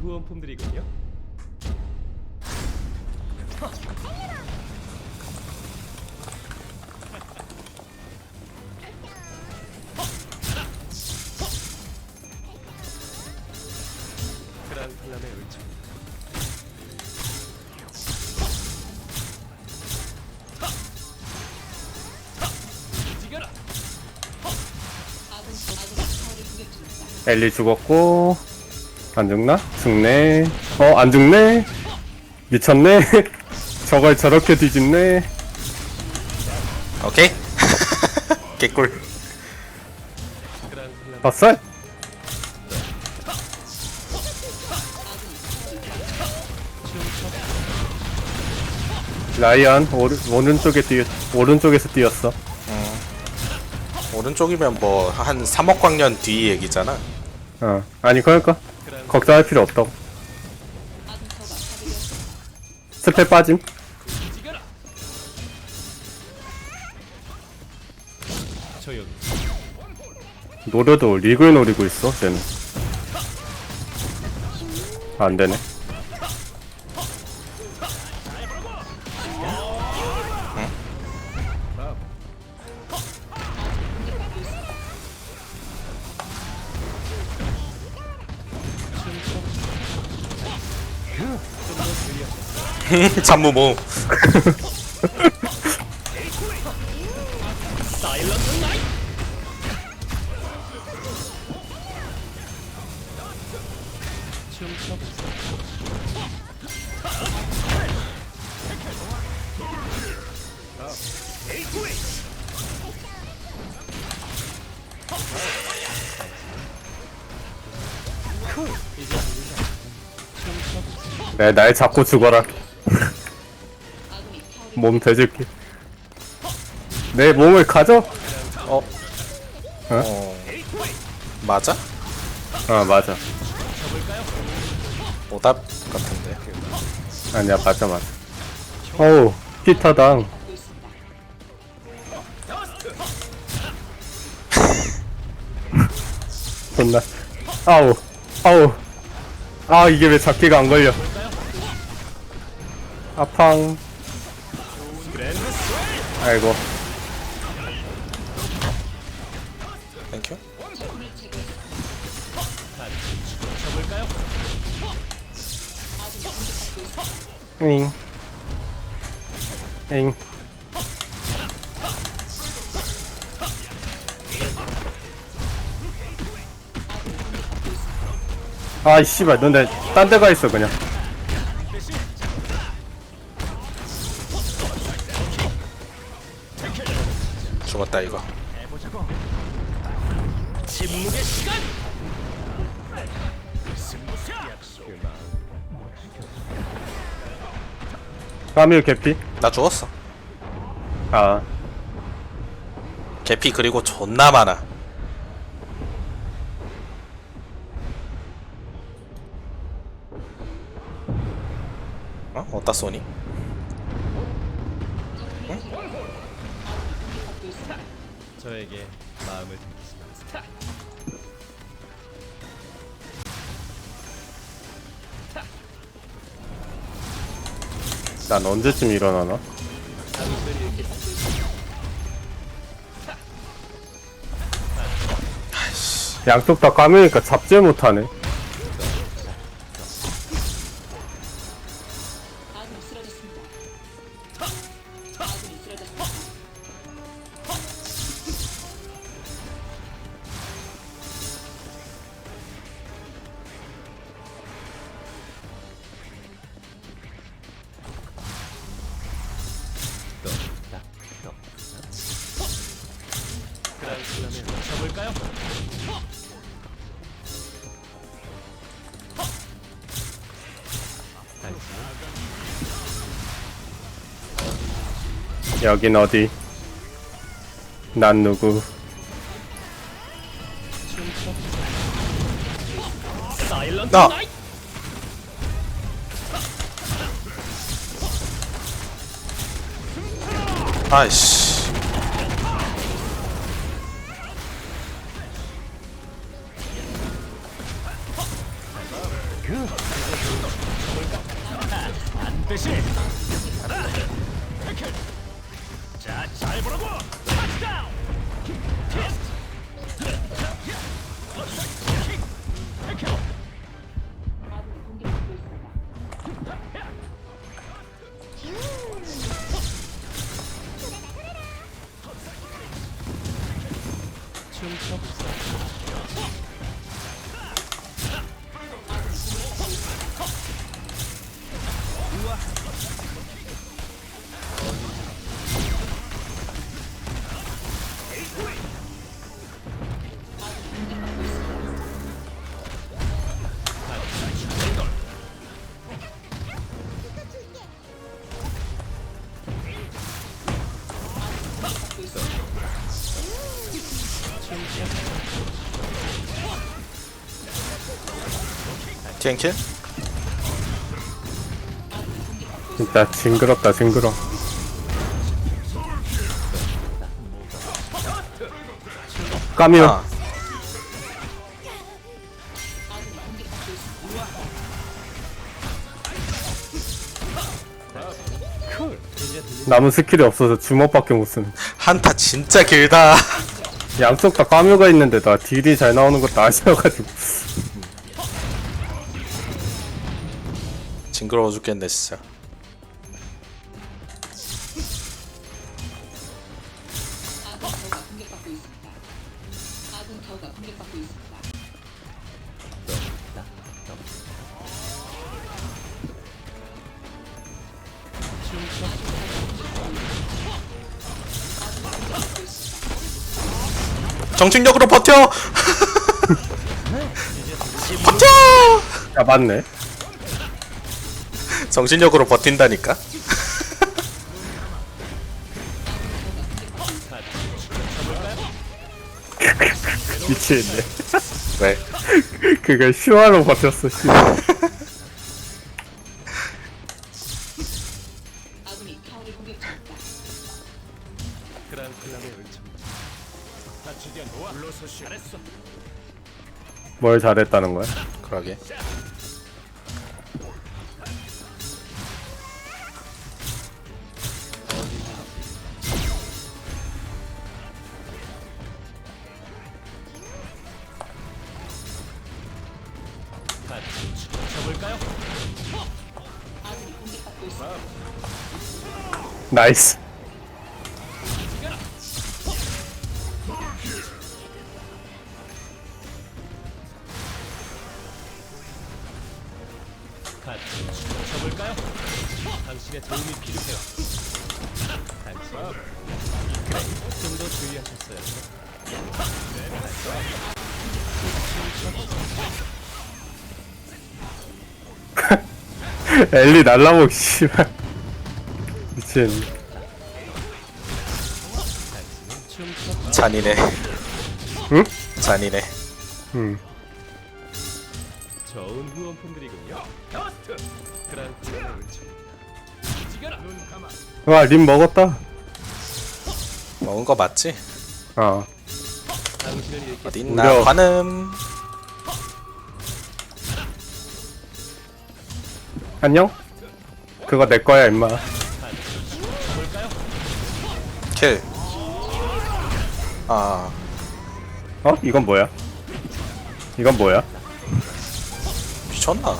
후원품들이군요. 엘리 죽었고 안 죽나? 죽네. 어 안 죽네? 미쳤네. 저걸 저렇게 뒤집네. 오케이. 개꿀. 봤어? 라이언 오른, 오른쪽에 뛰 오른쪽에서 뛰었어. 오른쪽이면 뭐 한 3억 광년 뒤 얘기잖아. 어. 아니 그러니까 걱정할 필요 없다고. 스페 빠짐. 노려도 리그를 노리고 있어 쟤는. 안 되네 사일런트 나이트. 춤춰보자. 네, 날 잡고 죽어라. 몸 대줄게. 내 몸을 가져? 어 맞아? 아, 맞아. 오답 같은데 아니야, 맞아, 맞아. 어우, 피터당. 존나. 아우, 아우. 아, 이게 왜 잡기가 안 걸려. 아팡. 아이고. 땡큐? 잉. 잉. 아이 씨발 너네 딴 데 가 있어 그냥 죽었다 이거. 침묵의 시간. 까밀 개피 나 죽었어 아 개피 그리고 존나 많아 어? 어디다 쏘니? 저에게 마음을 드리시면 난 언제쯤 일어나나? 양쪽 다 까밀니까 잡질 못하네 그란플람의 쳐볼까요? 여긴 어디 난 누구 나. 아이씨 반드시. 자, 잘 보라고. TN킬? 진짜 징그럽다 징그러 까미오. 아. 남은 스킬이 없어서 주먹밖에 못 쓰는. 한타 진짜 길다. 양쪽 다 까묘가 있는데 나 딜이 잘 나오는 것도 아쉬워가지고 징그러워 죽겠네 진짜 정신력으로 버텨! 버텨! 야 맞네 정신력으로 버틴다니까? 미치겠네 왜? 그걸 슈화로 버텼어 슈 그랑클랑의 은총. 다 최대한 도와. 물러서시. 잘했어. 뭘 잘했다는 거야? 그러게 같이 쳐볼까요? 나이스 엘리 날라먹 씨발 미친. 잔인해 응? 잔인해 응 좋은 후원품들이군요. 더스트. 지겨라. 눈 감아. 와림 먹었다 먹은 거 맞지? 어 어딨나 무려. 관음 안녕? 그거 내 거야 임마? 킬 아, 어? 이건 뭐야? 이건 뭐야? 미쳤나?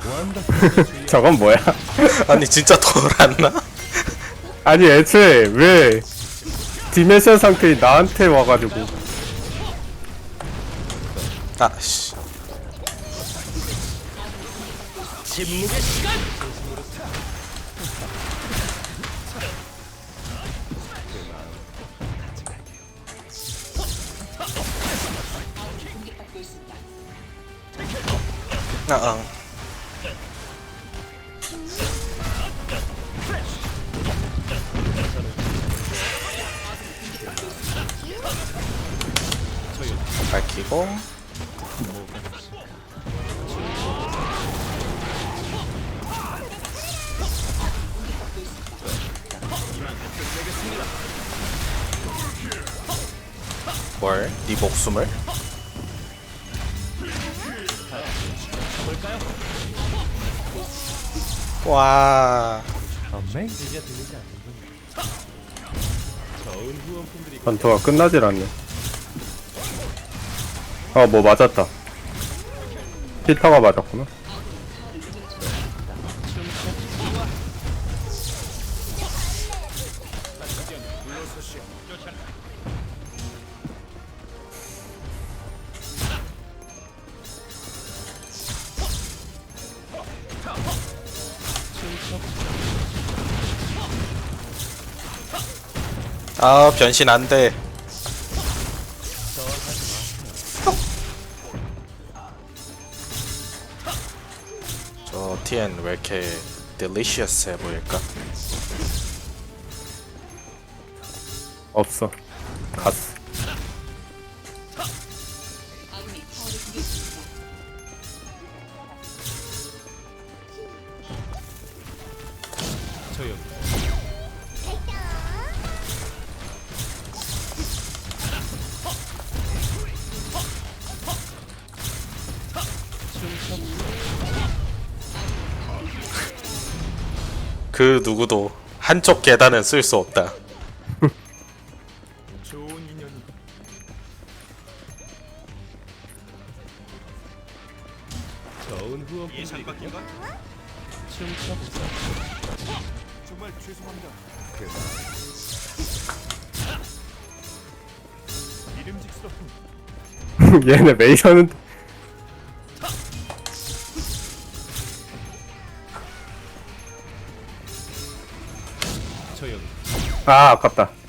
저건 뭐야? 아니 진짜 돌았나? 아니 애초에 왜 디멘션 상태인 나한테 와가지고 아 씨 침묵의 시간. 아, 아. 밝히고 목숨을? 와 전투가 끝나질 않네. 아, 뭐 맞았다. 피터가 맞았구나. 아 변신 안돼 저 TN 왜 이렇게 딜리시어스해 보일까? 없어. 갔어. 조용. 그 누구도 한쪽 계단은 쓸 수 없다 얘네 메이저는 조용. 아 아깝다.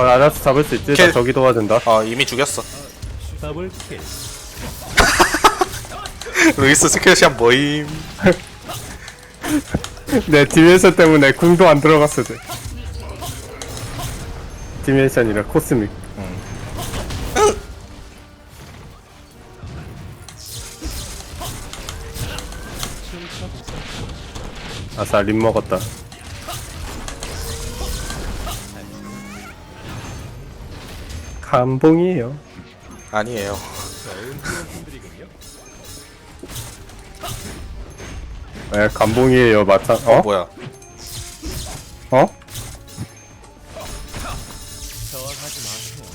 저 알아서 잡을 수 있지? 킬. 나 저기 도와준다. 어 이미 죽였어 더블 킬. 루이스 스킬샷 모임 내 디멘션 때문에 궁도 안 들어갔어. 쟤. 디멘션이라 코스믹. 아싸 림 먹었다. 감봉이에요. 아니에요. 네, 감봉이에요. 마찬. 어? 뭐야 어? 저항하지 마세요.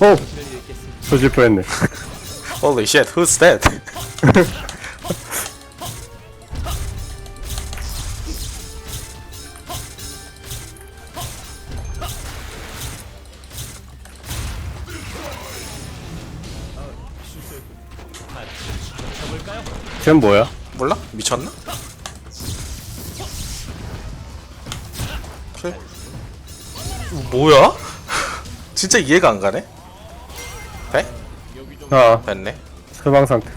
오! 읽겠습니다. 조질 뻔했네. Holy shit who's that? 쟤는 뭐야? 몰라? 미쳤나? 킬? 뭐야? 진짜 이해가 안 가네? 배? 아, 뺐네 소방 상태.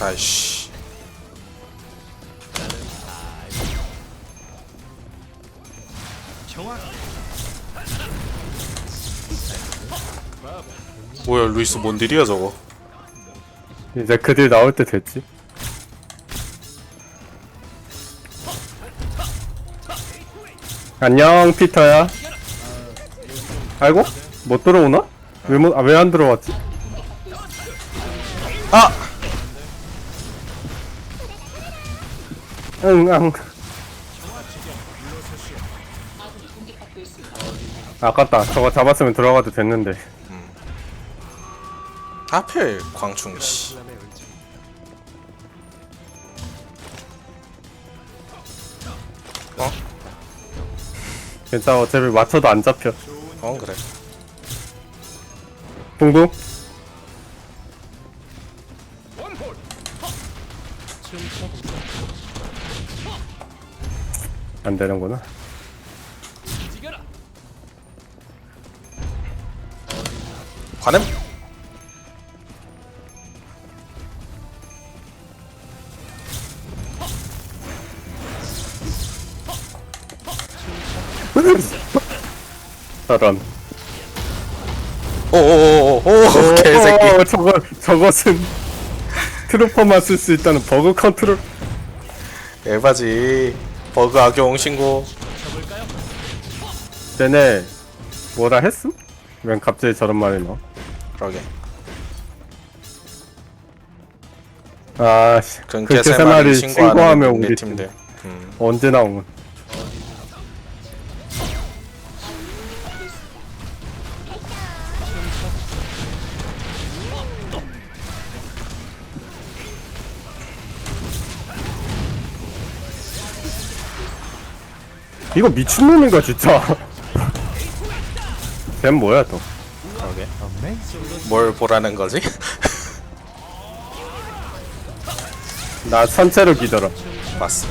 아이씨 정확. 뭐야 루이스 뭔 딜이야 저거 이제 그들 나올 때 됐지. 안녕 피터야. 아이고 못 들어오나? 왜못 왜안 들어왔지? 아! 응앙. 아깝다. 저거 잡았으면 들어가도 됐는데. 하필 광충씨. 어? 괜찮아 어차피 맞춰도 안 잡혀. 어 그래. 뽕도? 안 되는구나. 관음? 저런. 오오오오 개새끼 어, 저거 저것은 트루퍼만 쓸 수 있다는 버그 컨트롤. 에바지 버그 악용 신고 쟤네 뭐라 했음? 왜 갑자기 저런 말이 나와? 그러게 아, 씨. 근캐 세 마리 신고하면 우리 우리 팀들 팀 음. 언제 나오면? 이거 미친놈인가 진짜? 쟤 뭐야 또? 그러게 뭘 보라는 거지? 나 선체로 기더라. 맞어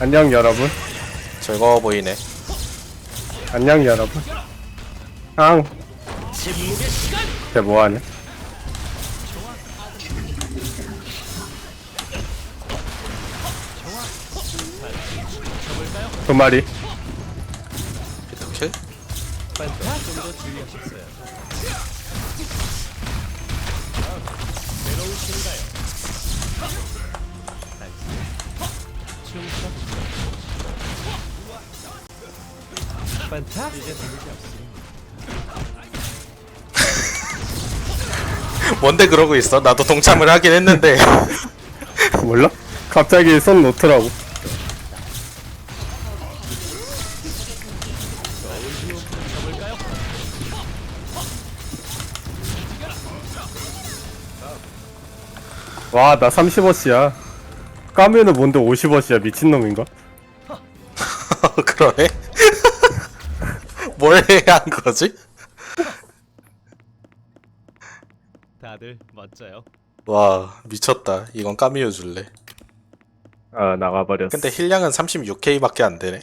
안녕 여러분. 즐거워 보이네 안녕 여러분. 앙. 침묵의 시간. 쟤 뭐하냐? 들리지 없으니 뭔데 그러고 있어? 나도 동참을 하긴 했는데 몰라? 갑자기 손 놓더라고. 와, 나 30원씨야. 까면은 뭔데 50원씨야. 미친놈인가? 그러네 뭘 해야 한 거지? 다들 멋져요. 와 미쳤다 이건 까미오 줄래 아, 나가버렸어. 근데 힐량은 36K밖에 안 되네